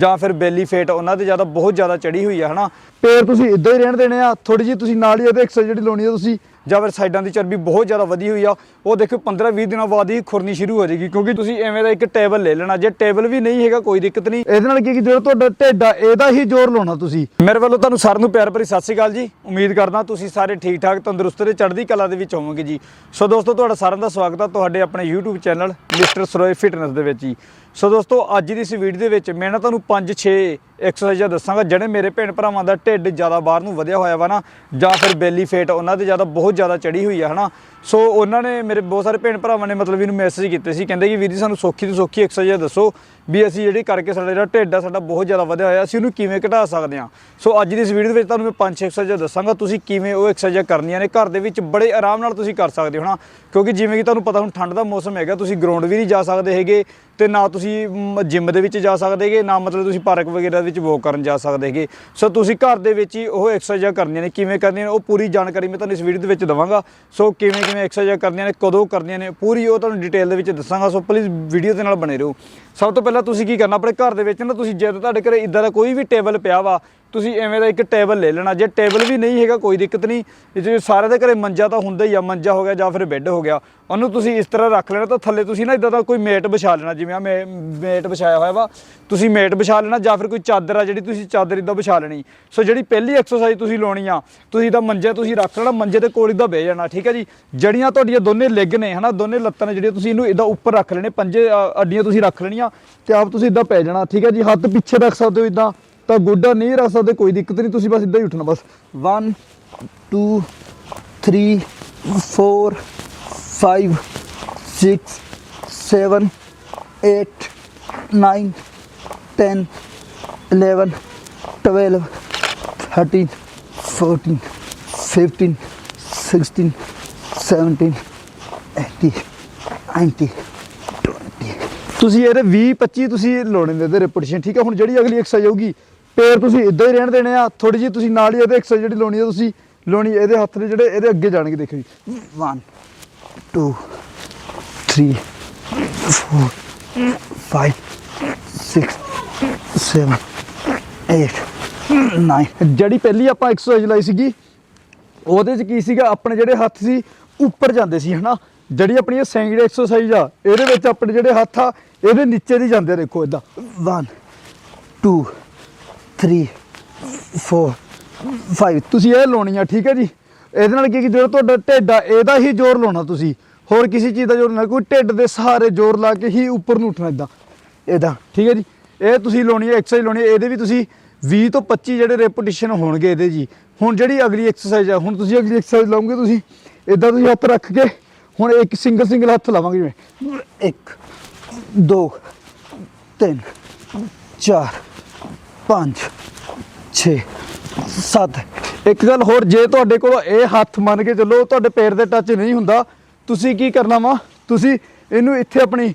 ਜਾਂ ਫਿਰ ਬੈਲੀ ਫੇਟ, ਉਹਨਾਂ ਦੇ ਜ਼ਿਆਦਾ ਬਹੁਤ ਜ਼ਿਆਦਾ ਚੜੀ ਹੋਈ ਆ, ਹਨਾ? ਪੈਰ ਤੁਸੀਂ ਇੱਦਾਂ ਹੀ ਰਹਿਣ ਦੇਣੇ ਆ। ਥੋੜੀ ਜੀ ਤੁਸੀਂ ਨਾਲ ਹੀ ਇਹਦੇ ਐਕਸਰਸਾਈਜ਼ ਜਿਹੜੀ ਲਾਉਣੀ ਆ ਤੁਸੀਂ। ਜਾਂ ਫਿਰ ਸਾਈਡਾਂ ਦੀ ਚਰਬੀ ਬਹੁਤ ਜ਼ਿਆਦਾ ਵਧੀ ਹੋਈ ਆ ਉਹ ਦੇਖੋ 15-20 ਦਿਨਾਂ ਬਾਅਦ ਹੀ ਖੁਰਨੀ ਸ਼ੁਰੂ ਹੋ ਜਾਏਗੀ ਕਿਉਂਕਿ ਤੁਸੀਂ ਐਵੇਂ ਦਾ ਇੱਕ ਟੇਬਲ ਲੈ ਲੈਣਾ ਜੇ ਟੇਬਲ ਵੀ ਨਹੀਂ ਹੈਗਾ ਕੋਈ ਦਿੱਕਤ ਨਹੀਂ। ਇਹਦੇ ਨਾਲ ਕੀ ਕਿ ਜਿਹੜਾ ਤੁਹਾਡਾ ਢਿੱਡ ਆ ਇਹਦਾ ਹੀ ਜ਼ੋਰ ਲਾਉਣਾ ਤੁਸੀਂ। ਮੇਰੇ ਵੱਲੋਂ ਤੁਹਾਨੂੰ ਸਾਰਿਆਂ ਨੂੰ ਪਿਆਰ ਭਰੀ ਸਤਿ ਸ਼੍ਰੀ ਅਕਾਲ ਜੀ। ਉਮੀਦ ਕਰਦਾ ਤੁਸੀਂ ਸਾਰੇ ਠੀਕ ਠਾਕ ਤੰਦਰੁਸਤ ਤੇ ਚੜ੍ਹਦੀ ਕਲਾ ਦੇ ਵਿੱਚ ਹੋਵੋਗੇ ਜੀ। ਸੋ ਦੋਸਤੋ ਤੁਹਾਡਾ ਸਾਰਿਆਂ ਦਾ ਸਵਾਗਤ ਹੈ ਤੁਹਾਡੇ ਆਪਣੇ YouTube channel mister Saroye fitness ਦੇ ਵਿੱਚ ਜੀ। ਸੋ ਦੋਸਤੋ ਅੱਜ ਦੀ ਇਸ ਵੀਡੀਓ ਦੇ ਵਿੱਚ ਮੈਂ ਨਾ ਤੁਹਾਨੂੰ 5-6 ਐਕਸਰਸਾਈਜ਼ਾਂ ਦੱਸਾਂਗਾ, ਜਿਹੜੇ ਮੇਰੇ ਭੈਣ ਭਰਾਵਾਂ ਦਾ ਢਿੱਡ ਜ਼ਿਆਦਾ ਬਾਹਰ ਨੂੰ ਵਧਿਆ ਹੋਇਆ ਵਾ ਨਾ, ਜਾਂ ਫਿਰ ਬੈਲੀ ਫੇਟ, ਉਹਨਾਂ ਦੇ ਜ਼ਿਆਦਾ, ਬਹੁਤ ਜ਼ਿਆਦਾ ਚੜੀ ਹੋਈ ਆ, ਹਨਾ? ਸੋ ਉਹਨਾਂ ਨੇ ਮੇਰੇ ਬਹੁਤ ਸਾਰੇ ਭੈਣ ਭਰਾਵਾਂ ਨੇ ਮਤਲਬ ਇਹਨੂੰ ਮੈਸੇਜ ਕੀਤੇ ਸੀ। ਕਹਿੰਦੇ ਕਿ ਵੀਰ ਜੀ ਸਾਨੂੰ ਸੌਖੀ ਤੋਂ ਸੌਖੀ ਐਕਸਰਸਾਈਜ਼ ਦੱਸੋ ਵੀ ਅਸੀਂ ਜਿਹੜੀ ਕਰਕੇ ਸਾਡਾ ਜਿਹੜਾ ਢਿੱਡ ਆ ਸਾਡਾ ਬਹੁਤ ਜ਼ਿਆਦਾ ਵਧਿਆ ਹੋਇਆ, ਅਸੀਂ ਉਹਨੂੰ ਕਿਵੇਂ ਘਟਾ ਸਕਦੇ ਹਾਂ? ਸੋ ਅੱਜ ਦੀ ਇਸ ਵੀਡੀਓ ਦੇ ਵਿੱਚ ਤੁਹਾਨੂੰ ਮੈਂ ਪੰਜ ਛੇ ਐਕਸਰਸਾਈਜ਼ਾਂ ਦੱਸਾਂਗਾ। ਤੁਸੀਂ ਕਿਵੇਂ ਉਹ ਐਕਸਰਸਾਈਜ਼ਾਂ ਕਰਨੀਆਂ ਨੇ? ਘਰ ਦੇ ਵਿੱਚ ਬੜੇ ਆਰਾਮ ਨਾਲ ਤੁਸੀਂ ਕਰ ਸਕਦੇ ਹੋ ਨਾ? ਕਿਉਂਕਿ ਜਿਵੇਂ ਕਿ ਤੁਹਾਨੂੰ ਪਤਾ ਹੁਣ ਠੰਡ ਦਾ ਮੌਸਮ ਹੈਗਾ, ਤੁਸੀਂ ਗਰਾਊਂਡ ਵੀ ਨਹੀਂ ਜਾ ਸਕਦੇ ਹੈਗੇ ਤੇ ਨਾ ਤੁਸੀਂ ਜਿਮ ਦੇ ਵਿੱਚ ਜਾ ਸਕਦੇ ਹੈਗੇ, ਨਾ ਮਤਲਬ ਤੁਸੀਂ ਪਾਰਕ ਵਗੈਰਾ ਦੇ ਵਿੱਚ ਵਾਕ ਕਰਨ ਜਾ ਸਕਦੇ ਹੈਗੇ। ਸੋ ਤੁਸੀਂ ਘਰ ਦੇ ਵਿੱਚ ਹੀ ਉਹ ਐਕਸਰਸਾਈਜ਼ਾਂ ਕਰਨੀਆਂ ਨੇ। ਕਿਵੇਂ ਕਰਨੀਆਂ ਨੇ? ਉਹ ਪੂਰੀ ਜਾਣਕਾਰੀ ਮੈਂ ਤੁਹਾਨੂੰ ਇਸ ਵੀਡੀਓ ਦੇ ਵਿੱਚ ਦਵਾਂਗਾ। ਸੋ ਕਿਵੇਂ ਕਿਵੇਂ ਐਕਸਰਸਾਈਜ਼ਾਂ ਕਰਨੀਆਂ ਨੇ, ਕਦੋਂ ਕਰਦੀਆਂ ਨੇ, ਪੂਰੀ ਉਹ ਤੁਹਾਨੂੰ ਡਿਟੇਲ ਦੇ ਵਿੱਚ ਦੱਸਾਂਗਾ, ਸੋ ਪਲੀਜ਼ ਵੀਡੀਓ ਦੇ ਨਾਲ ਬਣੇ ਰਹੋ। ਸਭ ਤੋਂ ਪਹਿਲਾਂ ਤੁਸੀਂ ਕੀ ਕਰਨਾ, ਆਪਣੇ ਘਰ ਦੇ ਵਿੱਚ ਨਾ ਤੁਸੀਂ ਜਦ ਤੁਹਾਡੇ ਘਰੇ ਇਦਾਂ ਦਾ ਕੋਈ ਵੀ ਟੇਬਲ ਪਿਆ ਵਾ ਤੁਸੀਂ ਐਵੇਂ ਦਾ ਇੱਕ ਟੇਬਲ ਲੈ ਲੈਣਾ। ਜੇ ਟੇਬਲ ਵੀ ਨਹੀਂ ਹੈਗਾ, ਕੋਈ ਦਿੱਕਤ ਨਹੀਂ। ਜੇ ਸਾਰੇ ਦੇ ਘਰੇ ਮੰਜਾ ਤਾਂ ਹੁੰਦਾ ਹੀ ਆ, ਮੰਜਾ ਹੋ ਗਿਆ ਜਾਂ ਫਿਰ ਬੈੱਡ ਹੋ ਗਿਆ। ਉਹਨੂੰ ਤੁਸੀਂ ਇਸ ਤਰ੍ਹਾਂ ਰੱਖ ਲੈਣਾ ਤਾਂ ਥੱਲੇ ਤੁਸੀਂ ਨਾ ਇਦਾਂ ਦਾ ਕੋਈ ਮੇਟ ਵਿਛਾ ਲੈਣਾ, ਜਿਵੇਂ ਆ ਮੇਟ ਵਿਛਾਇਆ ਹੋਇਆ ਵਾ। ਤੁਸੀਂ ਮੇਟ ਵਿਛਾ ਲੈਣਾ ਜਾਂ ਫਿਰ ਕੋਈ ਚਾਦਰ ਆ, ਜਿਹੜੀ ਤੁਸੀਂ ਚਾਦਰ ਇਦਾਂ ਵਿਛਾ ਲੈਣੀ। ਸੋ ਜਿਹੜੀ ਪਹਿਲੀ ਐਕਸਰਸਾਈਜ਼ ਤੁਸੀਂ ਲਾਉਣੀ ਆ, ਤੁਸੀਂ ਤਾਂ ਮੰਜਾ ਤੁਸੀਂ ਰੱਖ ਲੈਣਾ, ਮੰਜੇ ਤੇ ਕੋਲ ਇਦਾਂ ਬਹਿ ਜਾਣਾ, ਠੀਕ ਹੈ ਜੀ? ਜਿਹੜੀਆਂ ਤੁਹਾਡੀਆਂ ਦੋਨੇ ਲੈਗ ਨੇ, ਹਨਾ? ਦੋਨੇ ਲੱਤਾਂ ਨੇ ਜਿਹੜੀਆਂ ਤੁਸੀਂ ਇਹਨੂੰ ਇਦਾਂ ਉੱਪਰ ਰੱਖ ਲੈਣੇ, ਪੰਜੇ ਅੱਡੀਆਂ ਤੁਸੀਂ ਰੱਖ ਲੈਣੀਆਂ ਤੇ ਆਪ ਤੁਸੀਂ ਇਦਾਂ ਪੈ ਜਾਣਾ, ਠੀਕ ਹੈ ਜੀ? ਹੱਥ ਪਿੱਛੇ ਰੱਖ ਸਕਦੇ ਹੋ ਇਦਾਂ ਤਾਂ ਗੋਡਾ ਨਹੀਂ ਰੱਖ ਸਕਦੇ, ਕੋਈ ਦਿੱਕਤ ਨਹੀਂ, ਤੁਸੀਂ ਬਸ ਇਦਾਂ ਹੀ ਉੱਠਣਾ, ਬਸ। 1 2 3 4 5 6 7 8 9 10 11 12 13 14 15 16 17 18 19 20 ਤੁਸੀਂ ਇਹਦੇ 20 25 ਤੁਸੀਂ ਲਾਉਣੇ ਨੇ ਇਹਦੇ ਰਿਪੀਟੇਸ਼ਨ ਠੀਕ ਹੈ? ਹੁਣ ਜਿਹੜੀ ਅਗਲੀ ਐਕਸਰਸਾਈਜ਼ ਆਊਗੀ ਪੈਰ ਤੁਸੀਂ ਇਦਾਂ ਹੀ ਰਹਿਣ ਦੇਣੇ ਆ ਥੋੜੀ ਜੀ ਤੁਸੀਂ ਨਾਲ ਹੀ ਇਹਦੇ ਐਕਸਰਸਾਈਜ਼ ਜਿਹੜੀ ਲਾਉਣੀ ਆ, ਤੁਸੀਂ ਲਾਉਣੀ ਇਹਦੇ ਹੱਥ ਦੇ ਜਿਹੜੇ ਇਹਦੇ ਅੱਗੇ ਜਾਣਗੇ, ਦੇਖੋ ਜੀ। 1 2 3 4 5 6 7 8 9 ਜਿਹੜੀ ਪਹਿਲੀ ਆਪਾਂ ਐਕਸਰਸਾਈਜ਼ ਲਾਈ ਸੀਗੀ, ਉਹਦੇ ਚ ਕੀ ਸੀਗਾ? ਆਪਣੇ ਜਿਹੜੇ ਹੱਥ ਸੀ, ਉੱਪਰ ਜਾਂਦੇ ਸੀ, ਹਨਾ? ਜਿਹੜੀ ਆਪਣੀ ਇਹ ਸੈਂਗਡ ਐਕਸਰਸਾਈਜ਼ ਆ, ਇਹਦੇ ਵਿੱਚ ਆਪਣੇ ਜਿਹੜੇ ਹੱਥ ਆ, ਇਹਦੇ ਨੀਚੇ ਦੀ ਜਾਂਦੇ ਦੇਖੋ ਇਦਾਂ। 1 2 3 4 5 ਤੁਸੀਂ ਇਹ ਲਾਉਣੀ ਆ, ਠੀਕ ਹੈ ਜੀ? ਇਹਦੇ ਨਾਲ ਕੀ ਕਿ ਜਿਹੜਾ ਤੁਹਾਡਾ ਢਿੱਡ ਆ, ਇਹਦਾ ਹੀ ਜ਼ੋਰ ਲਾਉਣਾ ਤੁਸੀਂ। ਹੋਰ ਕਿਸੇ ਚੀਜ਼ ਦਾ ਜ਼ੋਰ ਨਾ ਕੋਈ ਢਿੱਡ ਦੇ ਸਹਾਰੇ ਜ਼ੋਰ ਲਾ ਕੇ ਹੀ ਉੱਪਰ ਨੂੰ ਉੱਠਣਾ ਇਦਾਂ ਇਦਾਂ ਠੀਕ ਹੈ ਜੀ? ਇਹ ਤੁਸੀਂ ਲਾਉਣੀ ਹੈ ਐਕਸਰਸਾਈਜ਼ ਲਾਉਣੀ ਹੈ, ਇਹਦੇ ਵੀ ਤੁਸੀਂ 20 ਤੋਂ 25 ਜਿਹੜੇ ਰੈਪੀਟੀਸ਼ਨ ਹੋਣਗੇ ਇਹਦੇ ਜੀ। ਹੁਣ ਜਿਹੜੀ ਅਗਲੀ ਐਕਸਰਸਾਈਜ਼ ਆ, ਹੁਣ ਤੁਸੀਂ ਅਗਲੀ ਐਕਸਰਸਾਈਜ਼ ਲਾਉਂਗੇ ਤੁਸੀਂ ਇਦਾਂ ਤੁਸੀਂ ਹੱਥ ਰੱਖ ਕੇ ਹੁਣ ਇੱਕ ਸਿੰਗਲ ਸਿੰਗਲ ਹੱਥ ਲਾਵਾਂਗੇ ਜਿਵੇਂ। 1 2 3 4 5 6 7 ਇੱਕ ਗੱਲ ਹੋਰ, ਜੇ ਤੁਹਾਡੇ ਕੋਲ ਇਹ ਹੱਥ ਮੰਨ ਕੇ ਚੱਲੋ, ਤੁਹਾਡੇ ਪੈਰ ਦੇ ਟੱਚ ਨਹੀਂ ਹੁੰਦਾ, ਤੁਸੀਂ ਕੀ ਕਰਨਾ ਵਾ? ਤੁਸੀਂ ਇਹਨੂੰ ਇੱਥੇ ਆਪਣੀ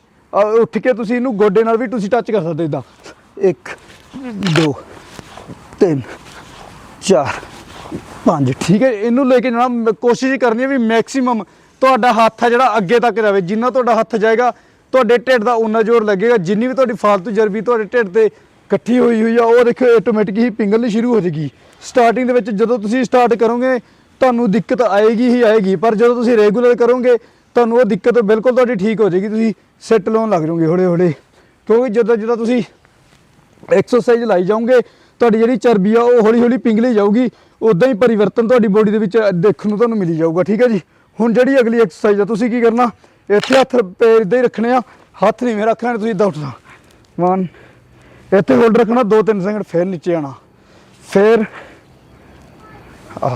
ਉੱਠ ਕੇ ਤੁਸੀਂ ਇਹਨੂੰ ਗੋਡੇ ਨਾਲ ਵੀ ਤੁਸੀਂ ਟੱਚ ਕਰ ਸਕਦੇ ਇਦਾਂ 1 2 3 4 5 ਠੀਕ ਹੈ, ਇਹਨੂੰ ਲੈ ਕੇ ਜਾਣਾ ਕੋਸ਼ਿਸ਼ ਕਰਨੀ ਹੈ ਵੀ ਮੈਕਸਿਮਮ ਤੁਹਾਡਾ ਹੱਥ ਹੈ ਜਿਹੜਾ ਅੱਗੇ ਤੱਕ ਜਾਵੇ। ਜਿੰਨਾ ਤੁਹਾਡਾ ਹੱਥ ਜਾਏਗਾ, ਤੁਹਾਡੇ ਢਿੱਡ ਦਾ ਉਨਾ ਜ਼ੋਰ ਲੱਗੇਗਾ। ਜਿੰਨੀ ਵੀ ਤੁਹਾਡੀ ਫਾਲਤੂ ਚਰਬੀ ਤੁਹਾਡੇ ਢਿੱਡ ਤੇ ਇਕੱਠੀ ਹੋਈ ਹੋਈ ਆ, ਉਹ ਦੇਖੋ ਆਟੋਮੈਟਿਕ ਹੀ ਪਿੰਗਲਣੀ ਸ਼ੁਰੂ ਹੋ ਜਾਏਗੀ ਸਟਾਰਟਿੰਗ ਦੇ ਵਿੱਚ ਜਦੋਂ ਤੁਸੀਂ ਸਟਾਰਟ ਕਰੋਗੇ, ਤੁਹਾਨੂੰ ਦਿੱਕਤ ਆਏਗੀ ਹੀ ਆਏਗੀ, ਪਰ ਜਦੋਂ ਤੁਸੀਂ ਰੈਗੂਲਰ ਕਰੋਗੇ, ਤੁਹਾਨੂੰ ਉਹ ਦਿੱਕਤ ਬਿਲਕੁਲ ਤੁਹਾਡੀ ਠੀਕ ਹੋ ਜਾਏਗੀ ਤੁਸੀਂ ਸੈੱਟ ਲਾਉਣ ਲੱਗ ਜਾਓਗੇ ਹੌਲੇ ਹੌਲੇ ਕਿਉਂਕਿ ਜਦੋਂ ਜਦੋਂ ਤੁਸੀਂ ਐਕਸਰਸਾਈਜ਼ ਲਾਈ ਜਾਓਗੇ, ਤੁਹਾਡੀ ਜਿਹੜੀ ਚਰਬੀ ਆ, ਉਹ ਹੌਲੀ ਹੌਲੀ ਪਿੰਗਲੀ ਜਾਊਗੀ, ਉਦਾਂ ਹੀ ਪਰਿਵਰਤਨ ਤੁਹਾਡੀ ਬੋਡੀ ਦੇ ਵਿੱਚ ਦੇਖਣ ਨੂੰ ਤੁਹਾਨੂੰ ਮਿਲੀ ਜਾਊਗਾ, ਠੀਕ ਹੈ ਜੀ? ਹੁਣ ਜਿਹੜੀ ਅਗਲੀ ਐਕਸਰਸਾਈਜ਼ ਆ, ਤੁਸੀਂ ਕੀ ਕਰਨਾ? ਇੱਥੇ ਹੱਥ ਪੈਰ ਇਦਾਂ ਹੀ ਰੱਖਣੇ ਆ, ਹੱਥ ਨਹੀਂ ਰੱਖਣੇ ਤੁਸੀਂ ਇਦਾਂ ਉੱਠਣਾ 1 ਇੱਥੇ ਹੋਲਡ ਰੱਖਣਾ 2-3 ਸੈਕਿੰਡ ਫਿਰ ਨੀਚੇ ਆਣਾ ਫਿਰ, ਆ।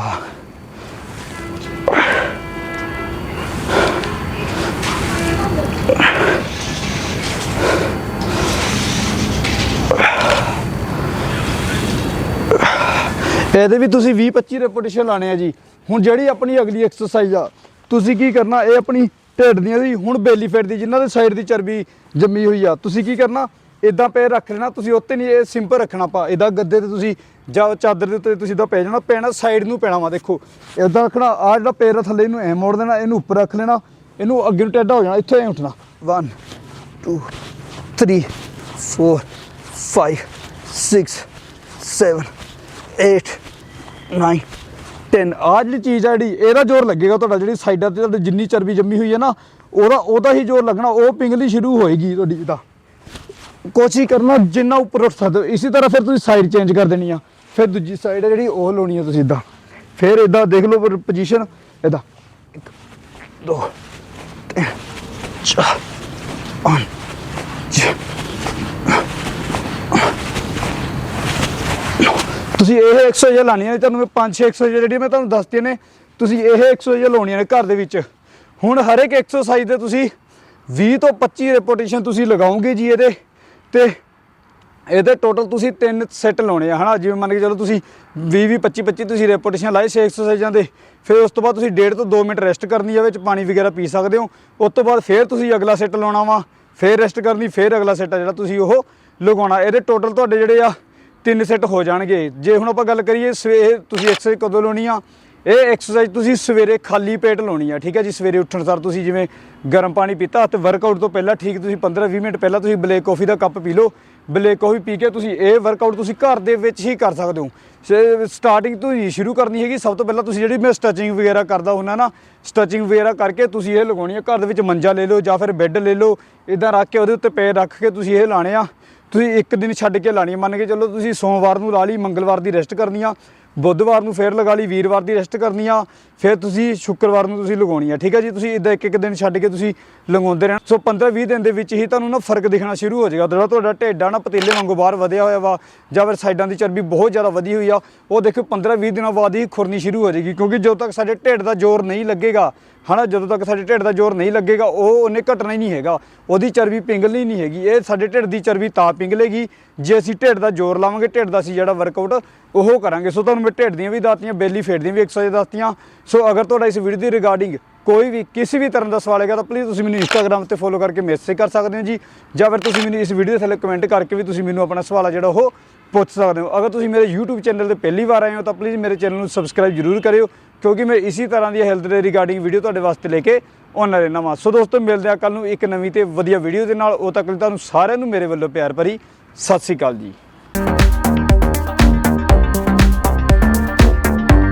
ਇਹਦੇ ਵੀ ਤੁਸੀਂ 20 25 ਰੈਪੀਟੀਸ਼ਨ ਲਾਣੇ ਆ ਜੀ। ਹੁਣ ਜਿਹੜੀ ਆਪਣੀ ਅਗਲੀ ਐਕਸਰਸਾਈਜ਼ ਆ, ਤੁਸੀਂ ਕੀ ਕਰਨਾ, ਇਹ ਆਪਣੀ ਢਿੱਡ ਦੀਆਂ ਦੀ ਹੁਣ ਬੇਲੀ ਫੈਟ ਦੀ ਜਿਨ੍ਹਾਂ ਦੇ ਸਾਈਡ ਦੀ ਚਰਬੀ ਜੰਮੀ ਹੋਈ ਆ, ਤੁਸੀਂ ਕੀ ਕਰਨਾ ਇਦਾਂ ਪੈਰ ਰੱਖ ਲੈਣਾ, ਤੁਸੀਂ ਉੱਤੇ ਨਹੀਂ, ਇਹ ਸਿੰਪਲ ਰੱਖਣਾ ਪਾ ਇਦਾਂ ਗੱਦੇ ਤੇ ਤੁਸੀਂ ਜਾਂ ਚਾਦਰ ਦੇ ਉੱਤੇ ਤੁਸੀਂ ਇਦਾਂ ਪੈ ਜਾਣਾ, ਪੈਣਾ ਸਾਈਡ ਨੂੰ ਪੈਣਾ ਵਾ, ਦੇਖੋ। ਇਦਾਂ ਰੱਖਣਾ ਆ ਜਿਹੜਾ ਪੈਰ ਥੱਲੇ ਇਹਨੂੰ ਐ ਮੋੜ ਦੇਣਾ, ਇਹਨੂੰ ਉੱਪਰ ਰੱਖ ਲੈਣਾ, ਇਹਨੂੰ ਅੱਗੇ ਨੂੰ ਟੇਢਾ ਹੋ ਜਾਣਾ, ਇੱਥੇ ਐ ਉੱਠਣਾ। 1 2 3 4 5 6 7 8 9 10 ਆ ਜਿਹੜੀ ਚੀਜ਼ ਆ ਜਿਹੜੀ, ਇਹਦਾ ਜ਼ੋਰ ਲੱਗੇਗਾ ਤੁਹਾਡਾ, ਜਿਹੜੀ ਸਾਈਡਾਂ ਤੇ ਤੁਹਾਡੀ ਜਿੰਨੀ ਚਰਬੀ ਜੰਮੀ ਹੋਈ ਹੈ ਨਾ, ਉਹਦਾ ਉਹਦਾ ਹੀ ਜ਼ੋਰ ਲੱਗਣਾ, ਉਹ ਪਿੰਗਲੀ ਸ਼ੁਰੂ ਹੋਏਗੀ ਤੁਹਾਡੀ ਇਹਦਾ ਕੋਸ਼ਿਸ਼ ਕਰਨਾ ਜਿੰਨਾ ਉੱਪਰ ਉੱਠ ਸਕਦੇ ਹੋ। ਇਸੇ ਤਰ੍ਹਾਂ ਫਿਰ ਤੁਸੀਂ ਸਾਈਡ ਚੇਂਜ ਕਰ ਦੇਣੀ ਆ। ਫਿਰ ਦੂਜੀ ਸਾਈਡ ਹੈ ਜਿਹੜੀ, ਉਹ ਲਾਉਣੀ ਆ ਤੁਸੀਂ ਇਦਾਂ ਫਿਰ ਇਦਾਂ ਦੇਖ ਲਓ ਪੋਜੀਸ਼ਨ ਇਦਾਂ ਇੱਕ, ਦੋ, ਤਿੰਨ, ਚਾਰ, ਪੰਜ, ਛੇ। ਤੁਸੀਂ ਇਹ ਐਕਸਰਸਾਈਜ਼ ਲਾਣੀਆਂ ਨੇ, ਤੁਹਾਨੂੰ ਮੈਂ ਪੰਜ, ਛੇ ਐਕਸਰਸਾਈਜ਼ ਜਿਹੜੀ ਮੈਂ ਤੁਹਾਨੂੰ ਦੱਸਤੀਆਂ ਨੇ, ਤੁਸੀਂ ਇਹ ਐਕਸਰਸਾਈਜ਼ ਲਾਉਣੀਆਂ ਨੇ ਘਰ ਦੇ ਵਿੱਚ। ਹੁਣ ਹਰ ਇੱਕ ਐਕਸਰਸਾਈਜ਼ ਦੇ ਤੁਸੀਂ 20 ਤੋਂ 25 ਰੈਪੋਟੇਸ਼ਨ ਤੁਸੀਂ ਲਗਾਓਗੇ ਜੀ ਇਹਦੇ। ਤੇ ਇਹਦੇ ਟੋਟਲ ਤੁਸੀਂ ਤਿੰਨ ਸੈੱਟ ਲਾਉਣੇ ਆ, ਹਨਾ? ਜਿਵੇਂ ਮੰਨ ਕੇ ਚਲੋ ਤੁਸੀਂ 20 20 25 25 ਤੁਸੀਂ ਰੈਪੋਟੇਸ਼ਨ ਲਾਏ ਛੇ ਐਕਸਰਸਾਈਜ਼ਾਂ ਦੇ, ਫਿਰ ਉਸ ਤੋਂ ਬਾਅਦ ਤੁਸੀਂ 1.5 ਤੋਂ 2 ਮਿੰਟ ਰੈਸਟ ਕਰਨੀ ਆ ਵਿੱਚ, ਪਾਣੀ ਵਗੈਰਾ ਪੀ ਸਕਦੇ ਹੋ। ਉਸ ਤੋਂ ਬਾਅਦ ਫਿਰ ਤੁਸੀਂ ਅਗਲਾ ਸੈੱਟ ਲਾਉਣਾ ਵਾ, ਫਿਰ ਰੈਸਟ ਕਰਨੀ, ਫਿਰ ਅਗਲਾ ਸੈੱਟ ਆ ਜਿਹੜਾ ਤੁਸੀਂ ਉਹ ਲਗਾਉਣਾ। ਇਹਦੇ ਟੋਟਲ ਤੁਹਾਡੇ ਜਿਹੜੇ ਆ ਤਿੰਨ ਸੈੱਟ ਹੋ ਜਾਣਗੇ। ਜੇ ਹੁਣ ਆਪਾਂ ਗੱਲ ਕਰੀਏ ਸਵੇਰੇ, ਤੁਸੀਂ ਐਕਸਰਸਾਈਜ਼ ਕਦੋਂ ਲਾਉਣੀ ਆ? ਇਹ ਐਕਸਰਸਾਈਜ਼ ਤੁਸੀਂ ਸਵੇਰੇ ਖਾਲੀ ਪੇਟ ਲਾਉਣੀ ਆ, ਠੀਕ ਹੈ ਜੀ? ਸਵੇਰੇ ਉੱਠਣ ਸਾਰ ਤੁਸੀਂ ਜਿਵੇਂ ਗਰਮ ਪਾਣੀ ਪੀਤਾ ਤੇ ਵਰਕਆਊਟ ਤੋਂ ਪਹਿਲਾਂ ਠੀਕ, ਤੁਸੀਂ 15-20 ਮਿੰਟ ਪਹਿਲਾਂ ਤੁਸੀਂ ਬਲੈਕ ਕਾਫੀ ਦਾ ਕੱਪ ਪੀ ਲਓ। ਬਲੈਕ ਕਾਫੀ ਪੀ ਕੇ ਤੁਸੀਂ ਇਹ ਵਰਕਆਊਟ ਤੁਸੀਂ ਘਰ ਦੇ ਵਿੱਚ ਹੀ ਕਰ ਸਕਦੇ ਹੋ। ਸਟਾਰਟਿੰਗ ਤੋਂ ਹੀ ਸ਼ੁਰੂ ਕਰਨੀ ਹੈਗੀ, ਸਭ ਤੋਂ ਪਹਿਲਾਂ ਤੁਸੀਂ ਜਿਹੜੀ ਮੈਂ ਸਟ੍ਰੈਚਿੰਗ ਵਗੈਰਾ ਕਰਦਾ ਹੁੰਦਾ ਨਾ ਸਟ੍ਰੈਚਿੰਗ ਵਗੈਰਾ ਕਰਕੇ ਤੁਸੀਂ ਇਹ ਲਗਾਉਣੀ ਹੈ ਘਰ ਦੇ ਵਿੱਚ ਮੰਜਾ ਲੈ ਲਓ ਜਾਂ ਫਿਰ ਬੈੱਡ ਲੈ ਲਓ ਇਦਾਂ ਰੱਖ ਕੇ ਉਹਦੇ ਉੱਤੇ ਪੈਰ ਰੱਖ ਕੇ ਤੁਸੀਂ ਇਹ ਲਾਣੇ ਆ। ਤੁਸੀਂ ਇੱਕ ਦਿਨ ਛੱਡ ਕੇ ਲਾਣੀ ਆ। ਮੰਨ ਕੇ ਚੱਲੋ ਤੁਸੀਂ ਸੋਮਵਾਰ ਨੂੰ ਲਾ ਲਈ, ਮੰਗਲਵਾਰ ਦੀ ਰੈਸਟ ਕਰਨੀ ਆ। ਬੁੱਧਵਾਰ ਨੂੰ ਫੇਰ ਲਗਾ ਲਈ, ਵੀਰਵਾਰ ਦੀ ਰੈਸਟ ਕਰਨੀ ਆ, ਫਿਰ ਤੁਸੀਂ ਸ਼ੁੱਕਰਵਾਰ ਨੂੰ ਤੁਸੀਂ ਲਗਾਉਣੀ ਆ, ਠੀਕ ਆ ਜੀ? ਤੁਸੀਂ ਇਦਾਂ ਇੱਕ ਇੱਕ ਦਿਨ ਛੱਡ ਕੇ ਤੁਸੀਂ ਲਗਾਉਂਦੇ ਰਹਿਣਾ। ਸੋ 15 20 ਦਿਨ ਦੇ ਵਿੱਚ ਹੀ ਤੁਹਾਨੂੰ ਨਾ ਫ਼ਰਕ ਦਿਖਣਾ ਸ਼ੁਰੂ ਹੋ ਜਾਏਗਾ। ਜਿਹੜਾ ਤੁਹਾਡਾ ਢਿੱਡ ਆ ਨਾ ਪਤੀਲੇ ਵਾਂਗੂ ਬਾਹਰ ਵਧਿਆ ਹੋਇਆ ਵਾ, ਜਾਂ ਫਿਰ ਸਾਈਡਾਂ ਦੀ ਚਰਬੀ ਬਹੁਤ ਜ਼ਿਆਦਾ ਵਧੀ ਹੋਈ ਆ, ਉਹ ਦੇਖੋ 15 20 ਦਿਨਾਂ ਬਾਅਦ ਹੀ ਖੁਰਨੀ ਸ਼ੁਰੂ ਹੋ ਜਾਏਗੀ, ਕਿਉਂਕਿ ਜਦੋਂ ਤੱਕ ਸਾਡੇ ਢਿੱਡ ਦਾ ਜ਼ੋਰ ਨਹੀਂ ਲੱਗੇਗਾ ਹਨਾ, ਜਦੋਂ ਤੱਕ ਸਾਡੇ ਢਿੱਡ ਦਾ ਜ਼ੋਰ ਨਹੀਂ ਲੱਗੇਗਾ, ਉਹ ਉਹਨੇ ਘਟਣਾ ਹੀ ਨਹੀਂ ਹੈਗਾ। ਉਹਦੀ ਚਰਬੀ ਪਿੰਗਲਣੀ ਨਹੀਂ ਹੈਗੀ। ਇਹ ਸਾਡੇ ਢਿੱਡ ਦੀ ਚਰਬੀ ਤਾਂ ਪਿੰਗਲੇਗੀ। ਜੇ ਅਸੀਂ ਢਿੱਡ ਦਾ ਜ਼ੋਰ ਲਾਵਾਂਗੇ, ਢਿੱਡ ਦਾ ਅਸੀਂ ਜਿਹੜਾ ਵਰਕਆਊਟ ਉਹ ਕਰਾਂਗੇ। ਸੋ ਤੁਹਾਨੂੰ ਮੈਂ ਢਿੱਡ ਦੀਆਂ ਵੀ ਦੱਸਤੀਆਂ ਬੇਲੀ ਫੇਟ ਦੀਆਂ ਵੀ ਐਕਸਰਸਾਈਜ਼ ਦੱਸਤੀਆਂ ਸੋ ਅਗਰ ਤੁਹਾਡਾ ਇਸ ਵੀਡੀਓ ਦੀ ਰਿਗਾਰਡਿੰਗ ਕੋਈ ਵੀ ਕਿਸੇ ਵੀ ਤਰ੍ਹਾਂ ਦਾ ਸਵਾਲ ਹੈਗਾ, ਤਾਂ ਪਲੀਜ਼ ਤੁਸੀਂ ਮੈਨੂੰ ਇੰਸਟਾਗ੍ਰam ਤੇ ਫੋਲੋ ਕਰਕੇ ਮੈਸੇਜ ਕਰ ਸਕਦੇ ਹੋ ਜੀ। ਜਾਂ ਫਿਰ ਤੁਸੀਂ ਮੈਨੂੰ ਇਸ ਵੀਡੀਓ ਦੇ ਥੱਲੇ ਕਮੈਂਟ ਕਰਕੇ ਵੀ ਤੁਸੀਂ ਮੈਨੂੰ ਆਪਣਾ ਸਵਾਲ ਆ ਜਿਹੜਾ ਉਹ ਪੁੱਛ ਸਕਦੇ ਹੋ। ਅਗਰ ਤੁਸੀਂ ਮੇਰੇ YouTube ਚੈਨਲ ਤੇ ਪਹਿਲੀ ਵਾਰ ਆਏ ਹੋ, ਤਾਂ ਪਲੀਜ਼ ਮੇਰੇ ਚੈਨਲ ਨੂੰ ਸਬਸਕ੍ਰਾਈਬ ਜ਼ਰੂਰ ਕਰਿਓ। ਕਿਉਂਕਿ ਮੈਂ ਇਸੇ ਤਰ੍ਹਾਂ ਦੀ ਹੈਲਥ ਦੇ ਰਿਗਾਰਡਿੰਗ ਵੀਡੀਓ ਤੁਹਾਡੇ ਵਾਸਤੇ ਲੈ ਕੇ ਆਉਣਾ ਰਹਿਣਾ ਵਾਂ ਸੋ ਦੋਸਤੋ, ਮਿਲਦੇ ਆ ਕੱਲ ਨੂੰ ਇੱਕ ਨਵੀਂ ਤੇ ਵਧੀਆ ਵੀਡੀਓ ਦੇ ਨਾਲ। ਉਹ ਤੱਕ ਲਈ ਤੁਹਾਨੂੰ ਸਾਰਿਆਂ ਨੂੰ ਮੇਰੇ ਵੱਲੋਂ ਪਿਆਰ ਭਰੀ ਸਤਿ ਸ਼੍ਰੀ ਅਕਾਲ ਜੀ।